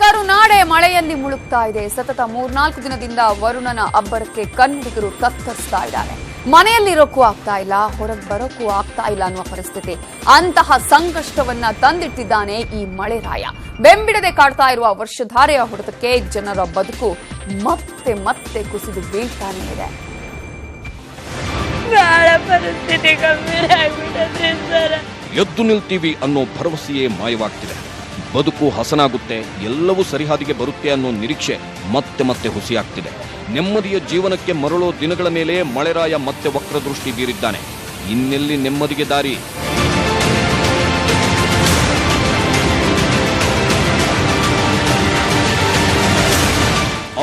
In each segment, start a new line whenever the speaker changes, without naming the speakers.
ಕರುನಾಡೆ ಮಳೆಯಲ್ಲಿ ಮುಳುಗ್ತಾ ಇದೆ. ಸತತ ಮೂರ್ನಾಲ್ಕು ದಿನದಿಂದ ವರುಣನ ಅಬ್ಬರಕ್ಕೆ ಕನ್ನಡಿಗರು ತತ್ತರಿಸ್ತಾ ಇದ್ದಾರೆ. ಮನೆಯಲ್ಲಿರೋಕ್ಕೂ ಆಗ್ತಾ ಇಲ್ಲ ಹೊರಗೆ ಬರೋಕ್ಕೂ ಆಗ್ತಾ ಇಲ್ಲ ಅನ್ನುವ ಪರಿಸ್ಥಿತಿ. ಅಂತಹ ಸಂಕಷ್ಟವನ್ನ ತಂದಿಟ್ಟಿದ್ದಾನೆ ಈ ಮಳೆರಾಯ ಬೆಂಬಿಡದೆ ಕಾಡ್ತಾ ಇರುವ ವರ್ಷಧಾರೆಯ ಹೊಡೆತಕ್ಕೆ ಜನರ ಬದುಕು ಮತ್ತೆ ಮತ್ತೆ ಕುಸಿದು ಬೀಳ್ತಾನೆ ಇದೆ.
ಎದ್ದು ನಿಲ್ತೀವಿ ಅನ್ನೋ ಭರವಸೆಯೇ ಮಾಯವಾಗ್ತಿದೆ. ಬದುಕು ಹಸನಾಗುತ್ತೆ, ಎಲ್ಲವೂ ಸರಿಹಾದಿಗೆ ಬರುತ್ತೆ ಅನ್ನೋ ನಿರೀಕ್ಷೆ ಮತ್ತೆ ಮತ್ತೆ ಹುಸಿಯಾಗ್ತಿದೆ. ನೆಮ್ಮದಿಯ ಜೀವನಕ್ಕೆ ಮರಳೋ ದಿನಗಳ ಮೇಲೆ ಮಳೆರಾಯ ಮತ್ತೆ ವಕ್ರದೃಷ್ಟಿ ಬೀರಿದ್ದಾನೆ. ಇನ್ನೆಲ್ಲಿ ನೆಮ್ಮದಿಗೆ ದಾರಿ?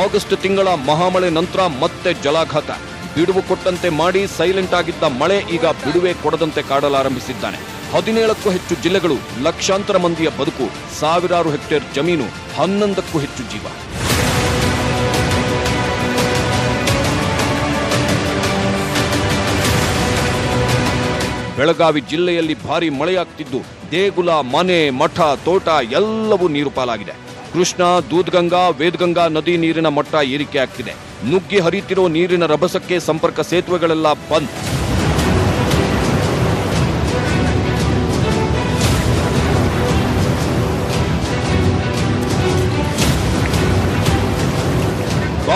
ಆಗಸ್ಟ್ ತಿಂಗಳ ಮಹಾಮಳೆ ನಂತರ ಮತ್ತೆ ಜಲಾಘಾತ. ಬಿಡುವು ಕೊಟ್ಟಂತೆ ಮಾಡಿ ಸೈಲೆಂಟ್ ಆಗಿದ್ದ ಮಳೆ ಈಗ ಬಿಡುವೆ ಕೊಡದಂತೆ ಕಾಡಲಾರಂಭಿಸಿದ್ದಾನೆ. ಹದಿನೇಳಕ್ಕೂ ಹೆಚ್ಚು ಜಿಲ್ಲೆಗಳು ಲಕ್ಷಾಂತರ ಮಂದಿಯ ಬದುಕು, ಸಾವಿರಾರು ಹೆಕ್ಟೇರ್ ಜಮೀನು, ಹನ್ನೊಂದಕ್ಕೂ ಹೆಚ್ಚು ಜೀವ. ಬೆಳಗಾವಿ ಜಿಲ್ಲೆಯಲ್ಲಿ ಭಾರಿ ಮಳೆಯಾಗ್ತಿದ್ದು, ದೇಗುಲ, ಮನೆ, ಮಠ, ತೋಟ ಎಲ್ಲವೂ ನೀರು ಪಾಲಾಗಿದೆ. ಕೃಷ್ಣ, ದೂದ್ಗಂಗಾ, ವೇದ್ಗಂಗಾ ನದಿ ನೀರಿನ ಮಟ್ಟ ಏರಿಕೆ ಆಗ್ತಿದೆ ನುಗ್ಗಿ ಹರಿತಿರೋ ನೀರಿನ ರಭಸಕ್ಕೆ ಸಂಪರ್ಕ ಸೇತುವೆಗಳೆಲ್ಲ ಬಂದ್.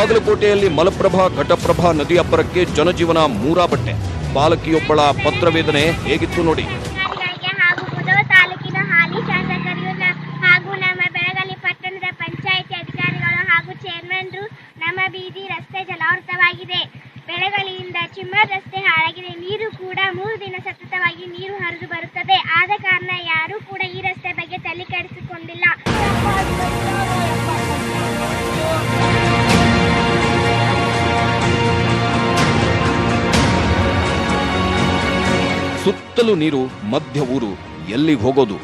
ಬಾಗಲಕೋಟೆಯಲ್ಲಿ ಮಲಪ್ರಭಾ, ಘಟಪ್ರಭಾ ನದಿ ಅಪ್ಪರಕ್ಕೆ ಜನಜೀವನ ಮೂರಾ ಬಟ್ಟೆ ಬಾಲಕಿಯೊಬ್ಬಳ ಪತ್ರವೇದನೆ ಹೇಗಿತ್ತು ನೋಡಿ.
ಹಾಗೂ ತಾಲೂಕಿನ ಹಾಲಿ ಶಾಸಕರು ಹಾಗೂ ನಮ್ಮ ಬೆಳಗಲಿ ಪಟ್ಟಣದ ಪಂಚಾಯಿತಿ ಅಧಿಕಾರಿಗಳು ಹಾಗೂ ಚೇರ್ಮನ್ರು ನಮ್ಮ ಬೀದಿ ರಸ್ತೆ ಜಲಾವೃತವಾಗಿದೆ. ಬೆಳಗಲಿಯಿಂದ ಚಿಮ್ಮರ್ ರಸ್ತೆ ಹಾಳಾಗಿದೆ. ನೀರು ಕೂಡ ಮೂರು ದಿನ ಸತತವಾಗಿ ನೀರು ಹರಿದು ಬರುತ್ತದೆ. ಆದ ಕಾರಣ ಯಾರೂ ಕೂಡ ಈ ರಸ್ತೆ ಬಗ್ಗೆ ತಲೆ ಕೆಡಿಸಿಕೊಂಡಿಲ್ಲ
ನೀರು ಮಧ್ಯ ಊರು, ಎಲ್ಲಿಗೆ ಹೋಗೋದು?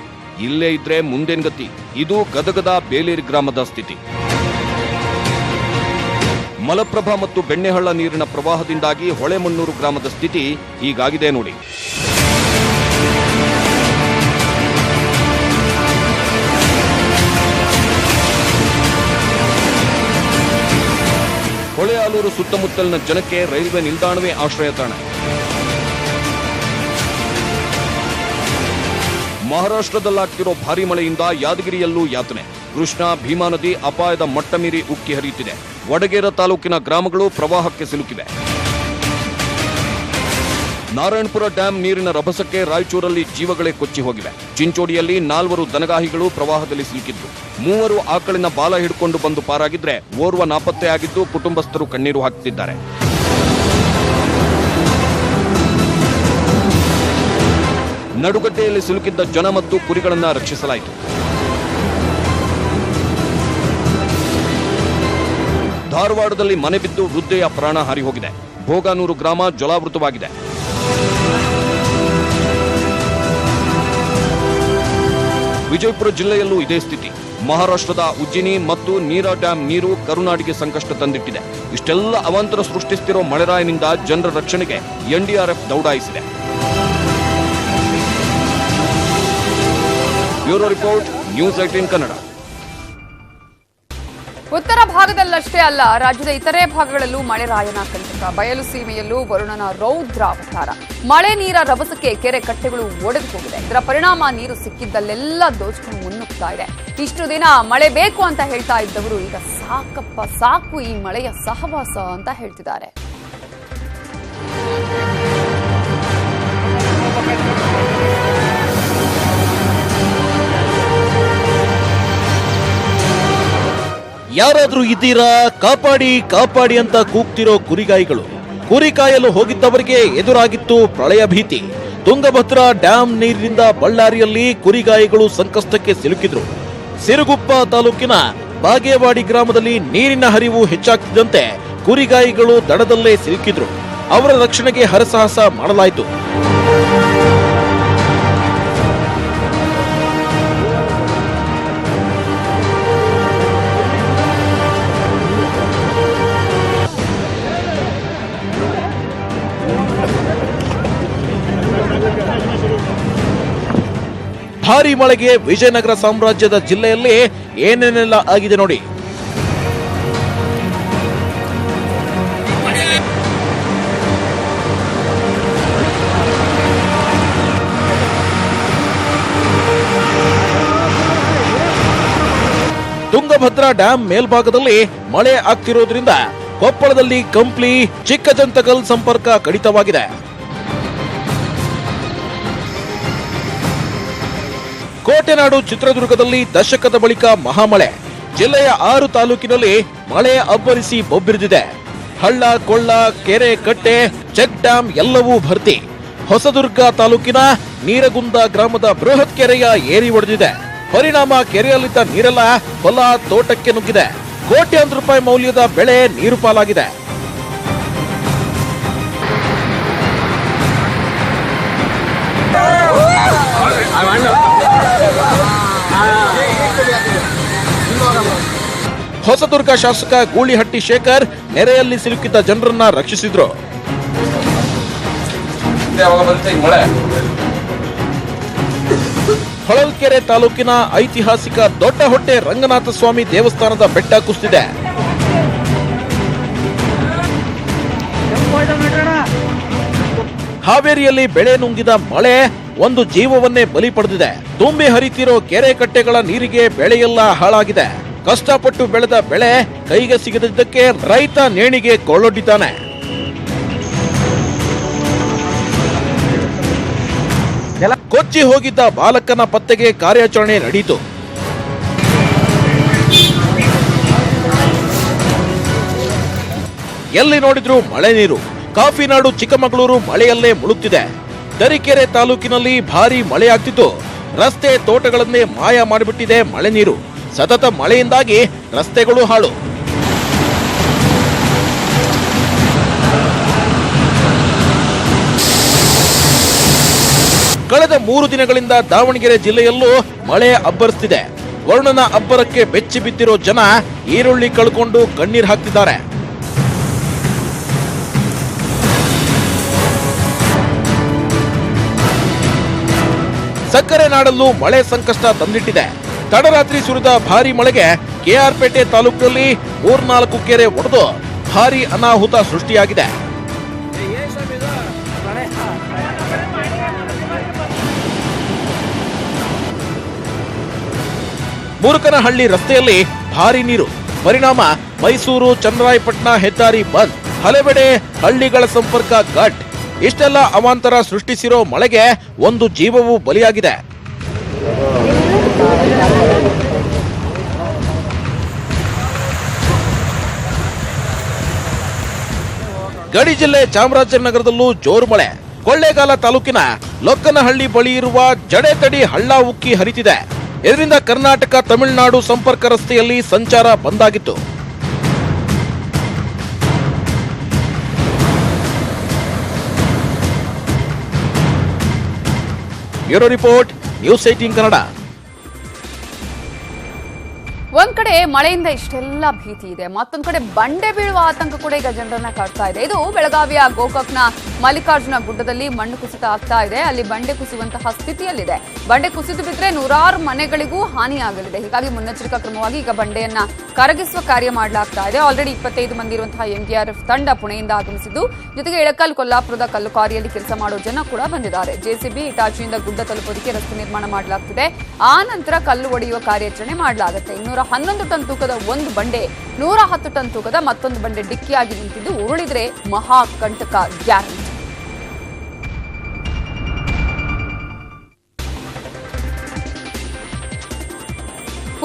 ಇಲ್ಲೇ ಇದ್ರೆ ಮುಂದೇನ್ ಗತಿ? ಇದು ಗದಗದ ಬೇಲೇರಿ ಗ್ರಾಮದ ಸ್ಥಿತಿ. ಮಲಪ್ರಭಾ ಮತ್ತು ಬೆಣ್ಣೆಹಳ್ಳ ನೀರಿನ ಪ್ರವಾಹದಿಂದಾಗಿ ಹೊಳೆಮಣ್ಣೂರು ಗ್ರಾಮದ ಸ್ಥಿತಿ ಹೀಗಾಗಿದೆ ನೋಡಿ. ಹೊಳೆಆಲೂರು ಸುತ್ತಮುತ್ತಲಿನ ಜನಕ್ಕೆ ರೈಲ್ವೆ ನಿಲ್ದಾಣವೇ ಆಶ್ರಯ ತಾಣ. ಮಹಾರಾಷ್ಟ್ರದಲ್ಲಾಗ್ತಿರೋ ಭಾರಿ ಮಳೆಯಿಂದ ಯಾದಗಿರಿಯಲ್ಲೂ ಯಾತನೆ. ಕೃಷ್ಣಾ, ಭೀಮಾ ನದಿ ಅಪಾಯದ ಮಟ್ಟ ಮೀರಿ ಉಕ್ಕಿ ಹರಿಯುತ್ತಿದೆ. ವಡಗೇರ ತಾಲೂಕಿನ ಗ್ರಾಮಗಳು ಪ್ರವಾಹಕ್ಕೆ ಸಿಲುಕಿವೆ. ನಾರಾಯಣಪುರ ಡ್ಯಾಂ ನೀರಿನ ರಭಸಕ್ಕೆ ರಾಯಚೂರಲ್ಲಿ ಜೀವಗಳೇ ಕೊಚ್ಚಿ ಹೋಗಿವೆ. ಚಿಂಚೋಡಿಯಲ್ಲಿ ನಾಲ್ವರು ದನಗಾಹಿಗಳು ಪ್ರವಾಹದಲ್ಲಿ ಸಿಲುಕಿದ್ದು. ಮೂವರು ಆಕಳಿನ ಬಾಲ ಹಿಡ್ಕೊಂಡು ಬಂದು ಪಾರಾಗಿದ್ರೆ ಓರ್ವ ನಾಪತ್ತೆ ಆಗಿದ್ದು ಕುಟುಂಬಸ್ಥರು ಕಣ್ಣೀರು ಹಾಕ್ತಿದ್ದಾರೆ. ನಡುಗಡ್ಡೆಯಲ್ಲಿ ಸಿಲುಕಿದ್ದ ಜನ ಮತ್ತು ಕುರಿಗಳನ್ನು ರಕ್ಷಿಸಲಾಯಿತು. ಧಾರವಾಡದಲ್ಲಿ ಮನೆ ಬಿದ್ದು ವೃದ್ಧೆಯ ಪ್ರಾಣ ಹಾರಿ ಹೋಗಿದೆ ಭೋಗಾನೂರು ಗ್ರಾಮ ಜಲಾವೃತವಾಗಿದೆ. ವಿಜಯಪುರ ಜಿಲ್ಲೆಯಲ್ಲೂ ಇದೇ ಸ್ಥಿತಿ. ಮಹಾರಾಷ್ಟ್ರದ ಉಜ್ಜಿನಿ ಮತ್ತು ನೀರಾ ಡ್ಯಾಂ ನೀರು ಕರುನಾಡಿಗೆ ಸಂಕಷ್ಟ ತಂದಿಟ್ಟಿದೆ. ಇಷ್ಟೆಲ್ಲ ಅವಾಂತರ ಸೃಷ್ಟಿಸ್ತಿರೋ ಮಳೆರಾಯನಿಂದ ಜನರ ರಕ್ಷಣೆಗೆ NDRF ದೌಡಾಯಿಸಿದೆ. Bureau report, news eighteen Kannada.
ಉತ್ತರ ಭಾಗದಲ್ಲಷ್ಟೇ ಅಲ್ಲ, ರಾಜ್ಯದ ಇತರೆ ಭಾಗಗಳಲ್ಲೂ ಮಳೆ ರಾಯನ ಕಂಟಕ ಬಯಲು ಸೀಮೆಯಲ್ಲೂ ವರುಣನ ರೌದ್ರ ಅವತಾರ. ಮಳೆ ನೀರ ರಭಸಕ್ಕೆ ಕೆರೆ ಕಟ್ಟೆಗಳು ಒಡೆದು ಹೋಗಿದೆ. ಇದರ ಪರಿಣಾಮ ನೀರು ಸಿಕ್ಕಿದ್ದಲ್ಲೆಲ್ಲ ದೋಚಿಕೊಂಡು ಮುನ್ನುಗ್ತಾ ಇದೆ. ಇಷ್ಟು ದಿನ ಮಳೆ ಬೇಕು ಅಂತ ಹೇಳ್ತಾ ಇದ್ದವರು, ಈಗ ಸಾಕಪ್ಪ, ಸಾಕು ಈ ಮಳೆಯ ಸಹವಾಸ ಅಂತ ಹೇಳ್ತಿದ್ದಾರೆ.
ಯಾರಾದ್ರೂ ಇದ್ದೀರಾ? ಕಾಪಾಡಿ ಕಾಪಾಡಿ ಅಂತ ಕೂಗ್ತಿರೋ ಕುರಿಗಾಯಿಗಳು. ಕುರಿ ಕಾಯಲು ಹೋಗಿದ್ದವರಿಗೆ ಎದುರಾಗಿತ್ತು ಪ್ರಳಯ ಭೀತಿ. ತುಂಗಭದ್ರಾ ಡ್ಯಾಂ ನೀರಿನಿಂದ ಬಳ್ಳಾರಿಯಲ್ಲಿ ಕುರಿಗಾಯಿಗಳು ಸಂಕಷ್ಟಕ್ಕೆ ಸಿಲುಕಿದ್ರು. ಸಿರುಗುಪ್ಪ ತಾಲೂಕಿನ ಬಾಗೇವಾಡಿ ಗ್ರಾಮದಲ್ಲಿ ನೀರಿನ ಹರಿವು ಹೆಚ್ಚಾಗ್ತಿದ್ದಂತೆ ಕುರಿಗಾಯಿಗಳು ದಡದಲ್ಲೇ ಸಿಲುಕಿದ್ರು. ಅವರ ರಕ್ಷಣೆಗೆ ಹರಸಾಹಸ ಮಾಡಲಾಯಿತು. ಭಾರಿ ಮಳೆಗೆ ವಿಜಯನಗರ ಸಾಮ್ರಾಜ್ಯದ ಜಿಲ್ಲೆಯಲ್ಲಿ ಏನೇನೆಲ್ಲ ಆಗಿದೆ ನೋಡಿ. ತುಂಗಭದ್ರಾ ಡ್ಯಾಂ ಮೇಲ್ಭಾಗದಲ್ಲಿ ಮಳೆ ಆಗ್ತಿರೋದ್ರಿಂದ ಕೊಪ್ಪಳದಲ್ಲಿ ಕಂಪ್ಲಿ ಚಿಕ್ಕಜಂತಕಲ್ ಸಂಪರ್ಕ ಕಡಿತವಾಗಿದೆ. ಕೋಟೆನಾಡು ಚಿತ್ರದುರ್ಗದಲ್ಲಿ ದಶಕದ ಬಳಿಕ ಮಹಾಮಳೆ. ಜಿಲ್ಲೆಯ ಆರು ತಾಲೂಕಿನಲ್ಲಿ ಮಳೆ ಅಬ್ಬರಿಸಿ ಬೊಬ್ಬಿರಿದಿದೆ. ಹಳ್ಳ, ಕೊಳ್ಳ, ಕೆರೆ, ಕಟ್ಟೆ, ಚೆಕ್ ಡ್ಯಾಂ ಎಲ್ಲವೂ ಭರ್ತಿ. ಹೊಸದುರ್ಗ ತಾಲೂಕಿನ ನೀರಗುಂದ ಗ್ರಾಮದ ಬೃಹತ್ ಕೆರೆಯ ಏರಿ ಒಡೆದಿದೆ. ಪರಿಣಾಮ ಕೆರೆಯಲ್ಲಿದ್ದ ನೀರೆಲ್ಲ ಹೊಲ, ತೋಟಕ್ಕೆ ನುಗ್ಗಿದೆ. ಕೋಟ್ಯಾಂತರ ರೂಪಾಯಿ ಮೌಲ್ಯದ ಬೆಳೆ ನೀರು ಪಾಲಾಗಿದೆ. ಹೊಸದುರ್ಗ ಶಾಸಕ ಗೂಳಿಹಟ್ಟಿ ಶೇಖರ್ ನೆರೆಯಲ್ಲಿ ಸಿಲುಕಿದ್ದ ಜನರನ್ನ ರಕ್ಷಿಸಿದ್ರು. ಹೊಳಲ್ಕೆರೆ ತಾಲೂಕಿನ ಐತಿಹಾಸಿಕ ದೊಡ್ಡ ಹೊಟ್ಟೆ ರಂಗನಾಥ ಸ್ವಾಮಿ ದೇವಸ್ಥಾನದ ಬೆಟ್ಟ ಕುಸಿದಿದೆ. ಹಾವೇರಿಯಲ್ಲಿ ಬೆಳೆ ನುಂಗಿದ ಮಳೆ ಒಂದು ಜೀವವನ್ನೇ ಬಲಿ ಪಡೆದಿದೆ. ತುಂಬಿ ಹರಿತಿರೋ ಕೆರೆ ಕಟ್ಟೆಗಳ ನೀರಿಗೆ ಬೆಳೆಯೆಲ್ಲ ಹಾಳಾಗಿದೆ. ಕಷ್ಟಪಟ್ಟು ಬೆಳೆದ ಬೆಳೆ ಕೈಗೆ ಸಿಗದಿದ್ದಕ್ಕೆ ರೈತ ನೇಣಿಗೆ ಕೊಳ್ಳೊಡ್ಡಿದ್ದಾನೆ ಕೊಚ್ಚಿ ಹೋಗಿದ್ದ ಬಾಲಕನ ಪತ್ತೆಗೆ ಕಾರ್ಯಾಚರಣೆ ನಡೆಯಿತು ಎಲ್ಲಿ ನೋಡಿದ್ರು ಮಳೆ ನೀರು. ಕಾಫಿನಾಡು ಚಿಕ್ಕಮಗಳೂರು ಮಳೆಯಲ್ಲೇ ಮುಳುಗ್ತಿದೆ. ತರೀಕೆರೆ ತಾಲೂಕಿನಲ್ಲಿ ಭಾರಿ ಮಳೆಯಾಗ್ತಿದ್ದು ರಸ್ತೆ ತೋಟಗಳನ್ನೇ ಮಾಯ ಮಾಡಿಬಿಟ್ಟಿದೆ ಮಳೆ ನೀರು. ಸತತ ಮಳೆಯಿಂದಾಗಿ ರಸ್ತೆಗಳು ಹಾಳು. ಕಳೆದ ಮೂರು ದಿನಗಳಿಂದ ದಾವಣಗೆರೆ ಜಿಲ್ಲೆಯಲ್ಲೂ ಮಳೆ ಅಬ್ಬರಿಸ್ತಿದೆ. ವರುಣನ ಅಬ್ಬರಕ್ಕೆ ಬೆಚ್ಚಿ ಬಿದ್ದಿರೋ ಜನ ಈರುಳ್ಳಿ ಕಳ್ಕೊಂಡು ಕಣ್ಣೀರು ಹಾಕ್ತಿದ್ದಾರೆ. ಸಕ್ಕರೆ ನಾಡಲ್ಲೂ ಮಳೆ ಸಂಕಷ್ಟ ತಂದಿಟ್ಟಿದೆ. ತಡರಾತ್ರಿ ಸುರಿದ ಭಾರಿ ಮಳೆಗೆ ಕೆಆರ್ಪೇಟೆ ತಾಲೂಕಿನಲ್ಲಿ ಮೂರ್ನಾಲ್ಕು ಕೆರೆ ಒಡೆದು ಭಾರಿ ಅನಾಹುತ ಸೃಷ್ಟಿಯಾಗಿದೆ. ಮುರುಕನಹಳ್ಳಿ ರಸ್ತೆಯಲ್ಲಿ ಭಾರಿ ನೀರು. ಪರಿಣಾಮ ಮೈಸೂರು ಚಂದ್ರಾಯಪಟ್ಟಣ ಹೆದ್ದಾರಿ ಬಂದ್. ಹಲವೆಡೆ ಹಳ್ಳಿಗಳ ಸಂಪರ್ಕ ಗಟ್ ಇಷ್ಟೆಲ್ಲ ಅವಾಂತರ ಸೃಷ್ಟಿಸಿರೋ ಮಳೆಗೆ ಒಂದು ಜೀವವು ಬಲಿಯಾಗಿದೆ. ಗಡಿ ಜಿಲ್ಲೆ ಚಾಮರಾಜನಗರದಲ್ಲೂ ಜೋರು ಮಳೆ. ಕೊಳ್ಳೇಗಾಲ ತಾಲೂಕಿನ ಲೊಕ್ಕನಹಳ್ಳಿ ಬಳಿ ಇರುವ ಜಡೆತಡಿ ಹಳ್ಳ ಉಕ್ಕಿ ಹರಿತಿದೆ. ಇದರಿಂದ ಕರ್ನಾಟಕ, ತಮಿಳುನಾಡು ಸಂಪರ್ಕ ರಸ್ತೆಯಲ್ಲಿ ಸಂಚಾರ ಬಂದಾಗಿತ್ತು bureau report, news eighteen Kannada.
ಒಂದ್ ಕಡೆ ಮಳೆಯಿಂದ ಇಷ್ಟೆಲ್ಲ ಭೀತಿ ಇದೆ, ಮತ್ತೊಂದ್ ಕಡೆ ಬಂಡೆ ಬೀಳುವ ಆತಂಕ ಕೂಡ ಈಗ ಜನರನ್ನ ಕಾಡ್ತಾ ಇದೆ. ಇದು ಬೆಳಗಾವಿಯ ಗೋಕಾಕ್ನ ಮಲ್ಲಿಕಾರ್ಜುನ ಗುಡ್ಡದಲ್ಲಿ ಮಣ್ಣು ಕುಸಿತ ಆಗ್ತಾ ಇದೆ. ಅಲ್ಲಿ ಬಂಡೆ ಕುಸಿಯುವಂತಹ ಸ್ಥಿತಿಯಲ್ಲಿದೆ. ಬಂಡೆ ಕುಸಿದು ಬಿದ್ರೆ ನೂರಾರು ಮನೆಗಳಿಗೂ ಹಾನಿಯಾಗಲಿದೆ. ಹೀಗಾಗಿ ಮುನ್ನೆಚ್ಚರಿಕಾ ಕ್ರಮವಾಗಿ ಈಗ ಬಂಡೆಯನ್ನ ಕರಗಿಸುವ ಕಾರ್ಯ ಮಾಡಲಾಗ್ತಾ ಇದೆ. ಆಲ್ರೆಡಿ ಇಪ್ಪತ್ತೈದು ಮಂದಿ ಇರುವಂತಹ ಎನ್ಡಿಆರ್ಎಫ್ ತಂಡ ಪುಣೆಯಿಂದ ಆಗಮಿಸಿದ್ದು, ಜೊತೆಗೆ ಇಳಕಲ್ ಕೊಲ್ಲಾಪುರದ ಕಲ್ಲು ಕಾರಿಯಲ್ಲಿ ಕೆಲಸ ಮಾಡೋ ಜನ ಕೂಡ ಬಂದಿದ್ದಾರೆ. ಜೆಸಿಬಿ ಇಟಾಚಿಯಿಂದ ಗುಡ್ಡ ತಲುಪೋದಕ್ಕೆ ರಸ್ತೆ ನಿರ್ಮಾಣ ಮಾಡಲಾಗ್ತಿದೆ. ಆ ನಂತರ ಕಲ್ಲು ಒಡೆಯುವ ಕಾರ್ಯಾಚರಣೆ ಮಾಡಲಾಗುತ್ತೆ. ಇನ್ನೂರ ಹನ್ನೊಂದು ಟನ್ ತೂಕದ ಒಂದು ಬಂಡೆ, ನೂರ ಹತ್ತು ಟನ್ ತೂಕದ ಮತ್ತೊಂದು ಬಂಡೆ ಡಿಕ್ಕಿಯಾಗಿ ನಿಂತಿದ್ದು ಉರುಳಿದ್ರೆ ಮಹಾ ಕಂಟಕ ಗ್ಯಾರಂಟಿ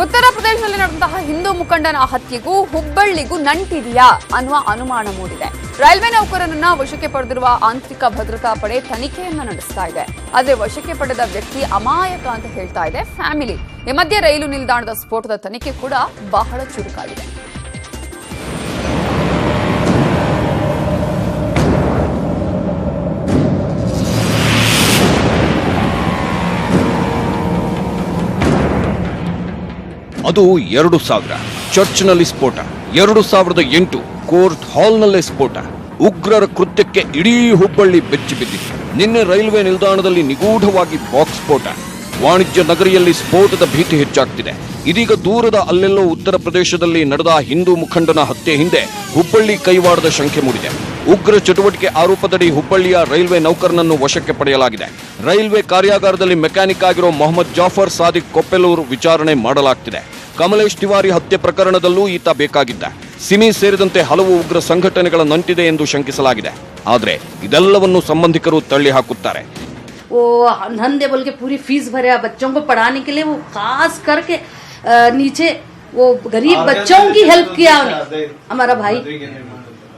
ಉತ್ತರ ಪ್ರದೇಶದಲ್ಲಿ ನಡೆದಂತಹ ಹಿಂದೂ ಮುಖಂಡನ ಹತ್ಯೆಗೂ ಹುಬ್ಬಳ್ಳಿಗೂ ನಂಟಿದೆಯಾ ಅನ್ನುವ ಅನುಮಾನ ಮೂಡಿದೆ. ರೈಲ್ವೆ ನೌಕರನನ್ನ ವಶಕ್ಕೆ ಪಡೆದಿರುವ ಆಂತರಿಕ ಭದ್ರತಾ ಪಡೆ ತನಿಖೆಯನ್ನ ನಡೆಸ್ತಾ ಇದೆ. ಆದರೆ ವಶಕ್ಕೆ ಪಡೆದ ವ್ಯಕ್ತಿ ಅಮಾಯಕ ಅಂತ ಹೇಳ್ತಾ ಇದೆ ಫ್ಯಾಮಿಲಿ. ಈ ಮಧ್ಯೆ ರೈಲು ನಿಲ್ದಾಣದ ಸ್ಫೋಟದ ತನಿಖೆ ಕೂಡ ಬಹಳ ಚುರುಕಾಗಿದೆ.
ಅದು ಎರಡು ಸಾವಿರ. ಚರ್ಚ್ನಲ್ಲಿ ಸ್ಫೋಟ. ಎರಡು ಸಾವಿರದ ಎಂಟು ಕೋರ್ಟ್ ಹಾಲ್ನಲ್ಲೇ ಸ್ಫೋಟ. ಉಗ್ರರ ಕೃತ್ಯಕ್ಕೆ ಇಡೀ ಹುಬ್ಬಳ್ಳಿ ಬೆಚ್ಚಿ ಬಿದ್ದಿತ್ತು ನಿನ್ನೆ ರೈಲ್ವೆ ನಿಲ್ದಾಣದಲ್ಲಿ ನಿಗೂಢವಾಗಿ ಬಾಕ್ಸ್ ಸ್ಫೋಟ. ವಾಣಿಜ್ಯ ನಗರಿಯಲ್ಲಿ ಸ್ಫೋಟದ ಭೀತಿ ಹೆಚ್ಚಾಗ್ತಿದೆ. ಇದೀಗ ದೂರದ ಅಲ್ಲೆಲ್ಲೋ ಉತ್ತರ ಪ್ರದೇಶದಲ್ಲಿ ನಡೆದ ಹಿಂದೂ ಮುಖಂಡನ ಹತ್ಯೆ ಹಿಂದೆ ಹುಬ್ಬಳ್ಳಿ ಕೈವಾಡದ ಶಂಕೆ ಮೂಡಿದೆ. ಉಗ್ರ ಚಟುವಟಿಕೆ ಆರೋಪದಡಿ ಹುಬ್ಬಳ್ಳಿಯ ರೈಲ್ವೆ ನೌಕರನನ್ನು ವಶಕ್ಕೆ ಪಡೆಯಲಾಗಿದೆ. ರೈಲ್ವೆ ಕಾರ್ಯಾಗಾರದಲ್ಲಿ ಮೆಕ್ಯಾನಿಕ್ ಆಗಿರೋ ಮೊಹಮ್ಮದ್ ಜಾಫರ್ ಸಾದಿಕ್ ಕೊಪ್ಪೆಲೂರು ವಿಚಾರಣೆ ಮಾಡಲಾಗ್ತಿದೆ. ಕಮಲೇಶ್ ತಿವಾರಿ ಹತ್ಯೆ ಪ್ರಕರಣದಲ್ಲೂ ಈತ ಬೇಕಾಗಿದ್ದ. ಸಿಮಿ ಸೇರಿದಂತೆ ಹಲವು ಉಗ್ರ ಸಂಘಟನೆಗಳ ನಂಟಿದೆ ಎಂದು ಶಂಕಿಸಲಾಗಿದೆ. ಆದರೆ ಇದೆಲ್ಲವನ್ನು ಸಂಬಂಧಿಕರು ತಳ್ಳಿ ಹಾಕುತ್ತಾರೆ
वो धंधे बोल के पूरी फीस भरे बच्चों को पढ़ाने के लिए वो खास करके अ, नीचे वो गरीब बच्चों की हेल्प किया उन्हें हमारा भाई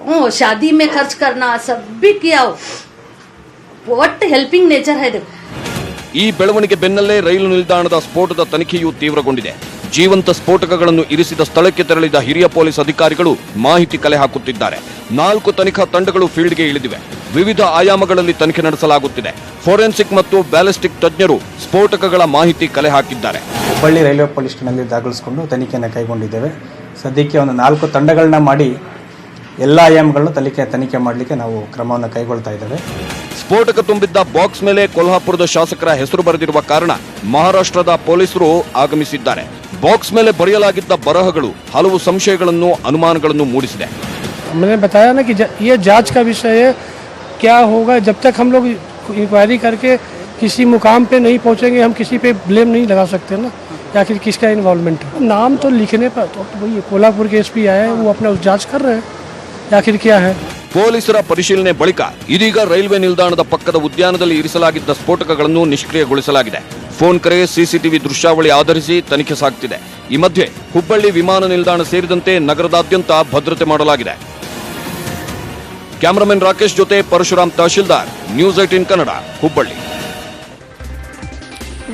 ओ, शादी में खर्च करना सब भी किया वो वट हेल्पिंग नेचर है देखो
ಈ ಬೆಳವಣಿಗೆ ಬೆನ್ನಲ್ಲೇ ರೈಲು ನಿಲ್ದಾಣದ ಸ್ಫೋಟದ ತನಿಖೆಯು ತೀವ್ರಗೊಂಡಿದೆ ಜೀವಂತ ಸ್ಫೋಟಕಗಳನ್ನು ಇರಿಸಿದ ಸ್ಥಳಕ್ಕೆ ತೆರಳಿದ ಹಿರಿಯ ಪೊಲೀಸ್ ಅಧಿಕಾರಿಗಳು ಮಾಹಿತಿ ಕಲೆ ಹಾಕುತ್ತಿದ್ದಾರೆ ನಾಲ್ಕು ತನಿಖಾ ತಂಡಗಳು ಫೀಲ್ಡ್ಗೆ ಇಳಿದಿವೆ ವಿವಿಧ ಆಯಾಮಗಳಲ್ಲಿ ತನಿಖೆ ನಡೆಸಲಾಗುತ್ತಿದೆ ಫೋರೆನ್ಸಿಕ್ ಮತ್ತು ಬ್ಯಾಲಿಸ್ಟಿಕ್ ತಜ್ಞರು ಸ್ಫೋಟಕಗಳ ಮಾಹಿತಿ ಕಲೆ ಹಾಕಿದ್ದಾರೆ
ಹುಬ್ಬಳ್ಳಿ ರೈಲ್ವೆ ಪೊಲೀಸ್ ಠಾಣೆಯಲ್ಲಿ ದಾಖಲಿಸಿಕೊಂಡು ತನಿಖೆಯನ್ನು ಕೈಗೊಂಡಿದ್ದೇವೆ ಸದ್ಯಕ್ಕೆ ಒಂದು ನಾಲ್ಕು ತಂಡಗಳನ್ನ ಮಾಡಿ ಎಲ್ಲ ಆಯಾಮಗಳನ್ನು ತನಿಖೆ ತನಿಖೆ ಮಾಡಲಿಕ್ಕೆ ನಾವು ಕ್ರಮವನ್ನು ಕೈಗೊಳ್ತಾ ಇದ್ದೇವೆ
ಸ್ಫೋಟಕ ತುಂಬಿದ್ದ ಬಾಕ್ಸ್ ಮೇಲೆ ಕೊಲ್ಹಾಪುರದ ಶಾಸಕರ ಹೆಸರು ಬರೆದಿರುವ ಕಾರಣ ಮಹಾರಾಷ್ಟ್ರದ ಪೊಲೀಸರು ಆಗಮಿಸಿದ್ದಾರೆ ಬಾಕ್ಸ್ ಮೇಲೆ ಬರೆಯಲಾಗಿದ್ದ ಬರಹಗಳು ಹಲವು ಸಂಶಯಗಳನ್ನು ಅನುಮಾನಗಳನ್ನು ಮೂಡಿಸಿದೆ
मैंने बताया ना कि ज- ये जांच का विषय है क्या होगा जब तक हम लोग इंक्वायरी करके किसी मुकाम पे नहीं पहुंचेंगे हम किसी पे ब्लेम नहीं लगा सकते ना या फिर किसका इन्वॉल्वमेंट है नाम तो लिखने पर तो, तो वही है, कोल्हापुर के एसपी आए हैं वो अपना जांच कर रहे हैं या फिर क्या है
ಪೊಲೀಸರ ಪರಿಶೀಲನೆ ಬಳಿಕ ಇದೀಗ ರೈಲ್ವೆ ನಿಲ್ದಾಣದ ಪಕ್ಕದ ಉದ್ಯಾನದಲ್ಲಿ ಇರಿಸಲಾಗಿದ್ದ ಸ್ಫೋಟಕಗಳನ್ನು ನಿಷ್ಕ್ರಿಯಗೊಳಿಸಲಾಗಿದೆ ಫೋನ್ ಕರೆ ಸಿಸಿಟಿವಿ ದೃಶ್ಯಾವಳಿ ಆಧರಿಸಿ ತನಿಖೆ ಸಾಗ್ತಿದೆ ಈ ಮಧ್ಯೆ ಹುಬ್ಬಳ್ಳಿ ವಿಮಾನ ನಿಲ್ದಾಣ ಸೇರಿದಂತೆ ನಗರದಾದ್ಯಂತ ಭದ್ರತೆ ಮಾಡಲಾಗಿದೆ ಕ್ಯಾಮರಾಮನ್ ರಾಕೇಶ್ ಜೊತೆ Parashuram tahsildar. News eighteen Kannada, Hubballi.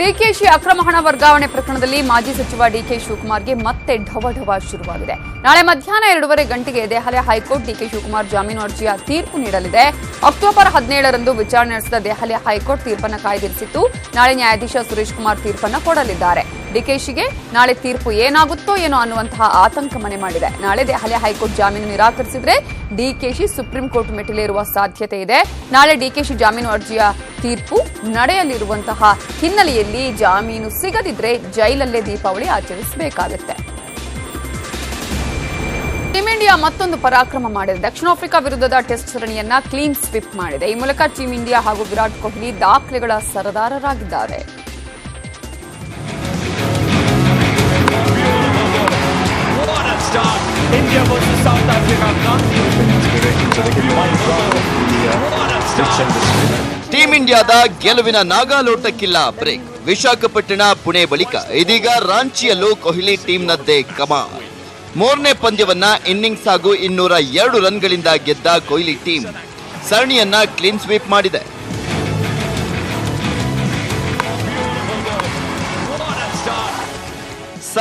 DKShi ಅಕ್ರಮ ಹಣ ವರ್ಗಾವಣೆ ಪ್ರಕರಣದಲ್ಲಿ ಮಾಜಿ ಸಚಿವ ಡಿಕೆ ಶಿವಕುಮಾರ್ಗೆ ಮತ್ತೆ ಢವ ಢವ ಶುರುವಾಗಿದೆ. ನಾಳೆ ಮಧ್ಯಾಹ್ನ ಎರಡೂವರೆ ಗಂಟೆಗೆ ದೆಹಲಿ ಹೈಕೋರ್ಟ್ ಡಿಕೆ ಶಿವಕುಮಾರ್ ಜಾಮೀನು ಅರ್ಜಿಯ ತೀರ್ಪು ನೀಡಲಿದೆ. ಅಕ್ಟೋಬರ್ ಹದಿನೇಳರಂದು ವಿಚಾರಣೆ ನಡೆಸಿದ ದೆಹಲಿ ಹೈಕೋರ್ಟ್ ತೀರ್ಪನ್ನು ಕಾಯ್ದಿರಿಸಿತ್ತು. ನಾಳೆ ನ್ಯಾಯಾಧೀಶ ಸುರೇಶ್ ಕುಮಾರ್ ತೀರ್ಪನ್ನು ಕೊಡಲಿದ್ದಾರೆ. ಡಿಕೆಶಿಗೆ ನಾಳೆ ತೀರ್ಪು ಏನಾಗುತ್ತೋ ಏನೋ ಅನ್ನುವಂತಹ ಆತಂಕ ಮನೆ ಮಾಡಿದೆ. ನಾಳೆ ದೆಹಲಿ ಹೈಕೋರ್ಟ್ ಜಾಮೀನು ನಿರಾಕರಿಸಿದ್ರೆ ಡಿಕೆಶಿ ಸುಪ್ರೀಂ ಕೋರ್ಟ್ ಮೆಟ್ಟಿಲೇರುವ ಸಾಧ್ಯತೆ ಇದೆ. ನಾಳೆ ಡಿಕೆಶಿ ಜಾಮೀನು ಅರ್ಜಿಯ ತೀರ್ಪು ನಡೆಯಲಿರುವಂತಹ ಹಿನ್ನೆಲೆಯಲ್ಲಿ ಜಾಮೀನು ಸಿಗದಿದ್ರೆ ಜೈಲಲ್ಲೇ ದೀಪಾವಳಿ ಆಚರಿಸಬೇಕಾಗುತ್ತೆ. ಟೀಂ ಇಂಡಿಯಾ ಮತ್ತೊಂದು ಪರಾಕ್ರಮ ಮಾಡಿದೆ. ದಕ್ಷಿಣ ಆಫ್ರಿಕಾ ವಿರುದ್ಧದ ಟೆಸ್ಟ್ ಸರಣಿಯನ್ನ ಕ್ಲೀನ್ ಸ್ವಿಪ್ ಮಾಡಿದೆ. ಈ ಮೂಲಕ ಟೀಂ ಇಂಡಿಯಾ ಹಾಗೂ ವಿರಾಟ್ ಕೊಹ್ಲಿ ದಾಖಲೆಗಳ ಸರದಾರರಾಗಿದ್ದಾರೆ.
ಟೀಂ ಇಂಡಿಯಾದ ಗೆಲುವಿನ ನಾಗಾಲೋಟಕ್ಕಿಲ್ಲ ಬ್ರೇಕ್. ವಿಶಾಖಪಟ್ಟಣ, ಪುಣೆ ಬಳಿಕ ಇದೀಗ ರಾಂಚಿಯಲ್ಲೂ ಕೊಹ್ಲಿ ಟೀಮ್ನದ್ದೇ ಕಮಾಲ್ ಮೂರನೇ ಪಂದ್ಯವನ್ನ ಇನ್ನಿಂಗ್ಸ್ ಹಾಗೂ ಇನ್ನೂರ ಎರಡು ರನ್ಗಳಿಂದ ಗೆದ್ದ ಕೊಹ್ಲಿ ಟೀಮ್. ಸರಣಿಯನ್ನ ಕ್ಲೀನ್ ಸ್ವೀಪ್ ಮಾಡಿದೆ.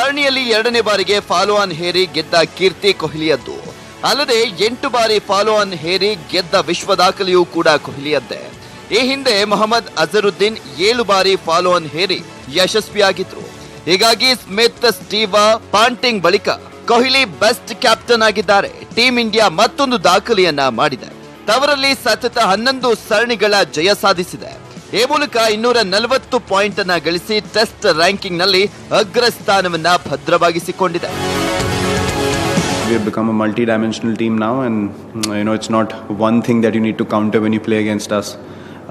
ಸರಣಿಯಲ್ಲಿ ಎರಡನೇ ಬಾರಿಗೆ ಫಾಲೋ ಆನ್ ಹೇರಿ ಗೆದ್ದ ಕೀರ್ತಿ ಕೊಹ್ಲಿಯದ್ದು. ಅಲ್ಲದೆ ಎಂಟು ಬಾರಿ ಫಾಲೋ ಆನ್ ಹೇರಿ ಗೆದ್ದ ವಿಶ್ವ ದಾಖಲೆಯೂ ಕೂಡ ಕೊಹ್ಲಿಯದ್ದೇ. ಈ ಹಿಂದೆ ಮೊಹಮ್ಮದ್ ಅಜರುದ್ದೀನ್ ಏಳು ಬಾರಿ ಫಾಲೋ ಆನ್ ಹೇರಿ ಯಶಸ್ವಿಯಾಗಿದ್ರು. ಹೀಗಾಗಿ ಸ್ಮಿತ್, ಸ್ಟೀವಾ, ಪಾಂಟಿಂಗ್ ಬಳಿಕ ಕೊಹ್ಲಿ ಬೆಸ್ಟ್ ಕ್ಯಾಪ್ಟನ್ ಆಗಿದ್ದಾರೆ. ಟೀಂ ಇಂಡಿಯಾ ಮತ್ತೊಂದು ದಾಖಲೆಯನ್ನ ಮಾಡಿದೆ. ತವರಲ್ಲಿ ಸತತ ಹನ್ನೊಂದು ಸರಣಿಗಳ ಜಯ ಸಾಧಿಸಿದೆ. ಈ ಮೂಲಕ ಇನ್ನೂರ ನಲವತ್ತು ಪಾಯಿಂಟ್ ಅನ್ನ ಗಳಿಸಿ ಟೆಸ್ಟ್ ರ್ಯಾಂಕಿಂಗ್ನಲ್ಲಿ ಅಗ್ರ ಸ್ಥಾನವನ್ನ ಭದ್ರವಾಗಿಸಿಕೊಂಡಿದೆ
we become a multi-dimensional team now and mm, you know it's not one thing that you need to counter when you play against us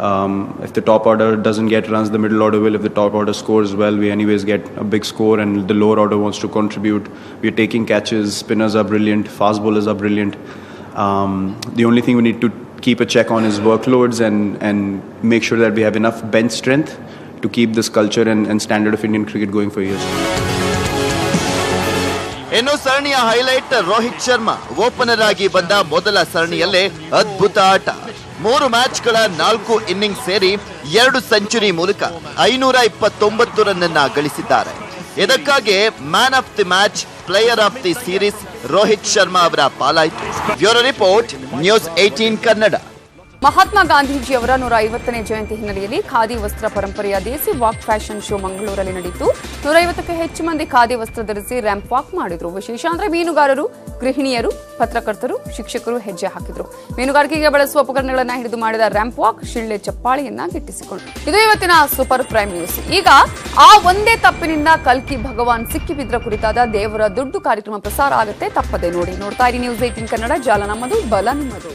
um, if the top order doesn't get runs the middle order will if the top order scores well we anyways get a big score and the lower order wants to contribute we're taking catches spinners are brilliant fast bowlers are brilliant um, the only thing we need to keep a check on his workloads and, and make sure that we have enough bench strength to keep this culture and, and standard of Indian cricket going for years.
ಇನ್ನು ಸರಣಿಯ highlight Rohit Sharma opener ಆಗಿ ಬಂದ ಮೊದಲ ಸರಣಿಯಲ್ಲೇ ಅದ್ಭುತ ಆಟ ಮೂರು ಮ್ಯಾಚ್ಗಳ ನಾಲ್ಕು innings ಸೇರಿ ಎರಡು ಸೆಂಚುರಿ ಮೂಲಕ ಐನೂರ ಇಪ್ಪತ್ತೊಂಬತ್ತು ರನ್ ಅನ್ನ ಗಳಿಸಿದ್ದಾರೆ ಇದಕ್ಕಾಗಿ man of the match player of the series Rohit Sharma ಅವರ ಪಾಲಾಯಿತು. Bureau report, news eighteen Kannada.
Mahatma ಗಾಂಧೀಜಿಯವರ ನೂರ ಐವತ್ತನೇ ಜಯಂತಿ ಹಿನ್ನೆಲೆಯಲ್ಲಿ ಖಾದಿ ವಸ್ತ್ರ ಪರಂಪರೆಯ ದೇಸಿ ವಾಕ್ ಫ್ಯಾಷನ್ ಶೋ ಮಂಗಳೂರಲ್ಲಿ ನಡೆಯಿತು. ನೂರ ಐವತ್ತಕ್ಕೆ ಹೆಚ್ಚು ಮಂದಿ ಖಾದಿ ವಸ್ತ್ರ ಧರಿಸಿ ರ್ಯಾಂಪ್ ವಾಕ್ ಮಾಡಿದ್ರು. ವಿಶೇಷ ಅಂದ್ರೆ ಮೀನುಗಾರರು, ಗೃಹಿಣಿಯರು, ಪತ್ರಕರ್ತರು, ಶಿಕ್ಷಕರು ಹೆಜ್ಜೆ ಹಾಕಿದ್ರು. ಮೀನುಗಾರಿಕೆಗೆ ಬಳಸುವ ಉಪಕರಣಗಳನ್ನು ಹಿಡಿದು ಮಾಡಿದ ರ್ಯಾಂಪ್ ವಾಕ್ ಶಿಳ್ಳೆ ಚಪ್ಪಾಳಿಯನ್ನ ಗಿಟ್ಟಿಸಿಕೊಂಡು ಇದು ಇವತ್ತಿನ ಸೂಪರ್ ಪ್ರೈಮ್ ನ್ಯೂಸ್. ಈಗ ಆ ಒಂದೇ ತಪ್ಪಿನಿಂದ ಕಲ್ಕಿ ಭಗವಾನ್ ಸಿಕ್ಕಿಬಿದ್ರ ಕುರಿತಾದ ದೇವರ ದುಡ್ಡು ಕಾರ್ಯಕ್ರಮ ಪ್ರಸಾರ ಆಗುತ್ತೆ. ತಪ್ಪದೆ ನೋಡಿ ನೋಡ್ತಾ ಇರಿ ನ್ಯೂಸ್ ಏಟಿನ್ ಕನ್ನಡ. ಜಾಲ ನಮ್ಮದು ಬಲ ನಿಮ್ಮದು.